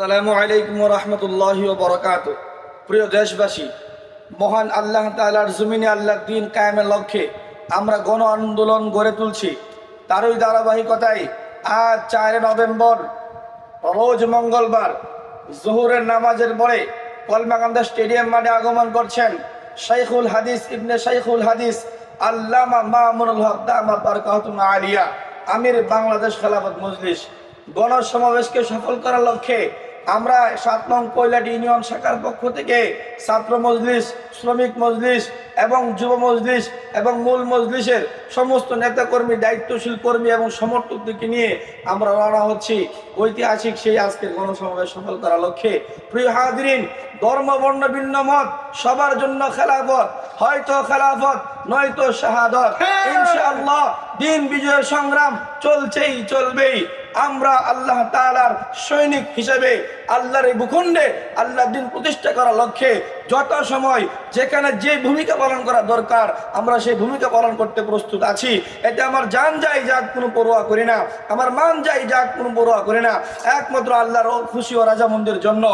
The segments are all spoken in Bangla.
সালামু আলাইকুম রহমতুল্লাহ বরকাত প্রিয় দেশবাসী, মহান আল্লাহ তালার জমিনে আল্লাহ দিন কায়েমের লক্ষ্যে আমরা গণ আন্দোলন গড়ে তুলছি। তারই ধারাবাহিকতায় আজ চারে নভেম্বর, রোজ মঙ্গলবার, জহুরের নামাজের পরে কলমাকান্দা স্টেডিয়াম মাঠে আগমন করছেন শাইখুল হাদিস ইবনে শাইখুল হাদিস আল্লামা মামুনুল হক দামাত বারকাতুম আলিয়া, আমির বাংলাদেশ খেলাফত মজলিস। গণসমাবেশকে সফল করার লক্ষ্যে আমরা সাত নং কৈলাটি ইউনিয়ন শাখার পক্ষ থেকে ছাত্র মজলিস শ্রমিক মজলিস এবং যুব মজলিস এবং মূল মজলিসের সমস্ত নেতাকর্মী দায়িত্বশীল কর্মী এবং সমর্থকদেরকে নিয়ে আমরা রওনা হচ্ছি। ঐতিহাসিক সেই আজকের গণসমাবেশ সফল করার লক্ষ্যে। প্রিয় হাজরিন ধর্ম বর্ণ ভিন্ন মত সবার জন্য খেলাফত হয়তো খেলাফত নয়তো শাহাদত। ইনশাআল্লাহ দিন বিজয়ের সংগ্রাম চলছেই চলবেই। আমরা আল্লাহ তালার সৈনিক হিসেবে আল্লাহর এই ভূখণ্ডে আল্লাহ দিন প্রতিষ্ঠা করার লক্ষ্যে যত সময় যেখানে যে ভূমিকা পালন করা দরকার আমরা সেই ভূমিকা পালন করতে প্রস্তুত আছি। এতে আমার জান যাই যাক কোনো পরোয়া করি না। আমার মান যাই যাক কোনো পরোয়া করি না। একমাত্র আল্লাহর খুশি ও রাজামন্দির জন্য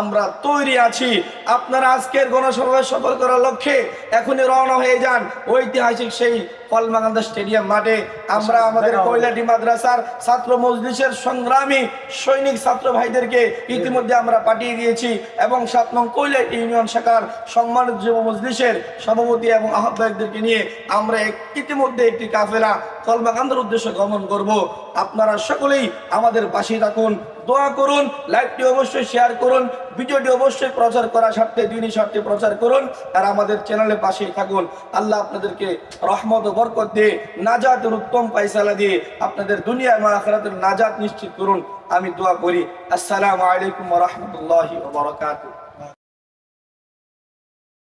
আমরা তৈরি আছি। আপনারা আজকের গণসমাবেশ সফল করার লক্ষ্যে এখনই রওনা হয়ে যান। ঐতিহাসিক সেই কলমাকান্দা স্টেডিয়াম মাঠে। আমরা আমাদের কৈলাটি মাদ্রাসার ছাত্র মজলিসের সংগ্রামী সৈনিক ছাত্র ভাইদেরকে ইতিমধ্যে আমরা পাঠিয়ে দিয়েছি এবং সাত নং কৈলাটি ইউনিয়ন শাখার সম্মানিত যুব মজলিসের সভাপতি এবং আহ্বায়কদেরকে নিয়ে আমরা ইতিমধ্যে একটি কাফেলা কলমাকান্দার উদ্দেশ্যে গমন করব। আপনারা সকলেই আমাদের পাশে থাকুন। দোয়া করুন, লাইভটি অবশ্যই শেয়ার করুন, ভিডিওটি অবশ্যই প্রচার করার স্বার্থে, দিনই স্বার্থে প্রচার করুন। আর আমাদের চ্যানেলে পাশেই থাকুন। আল্লাহ আপনাদেরকে রহমত বরকত দিয়ে, নাজাতের উত্তম পাইসালা দিয়ে আপনাদের দুনিয়া এবং আখরাতের নাজাত নিশ্চিত করুন। আমি দোয়া করি। আসসালামু আলাইকুম রহমতুল্লাহি ওয়া বারাকাতুহু।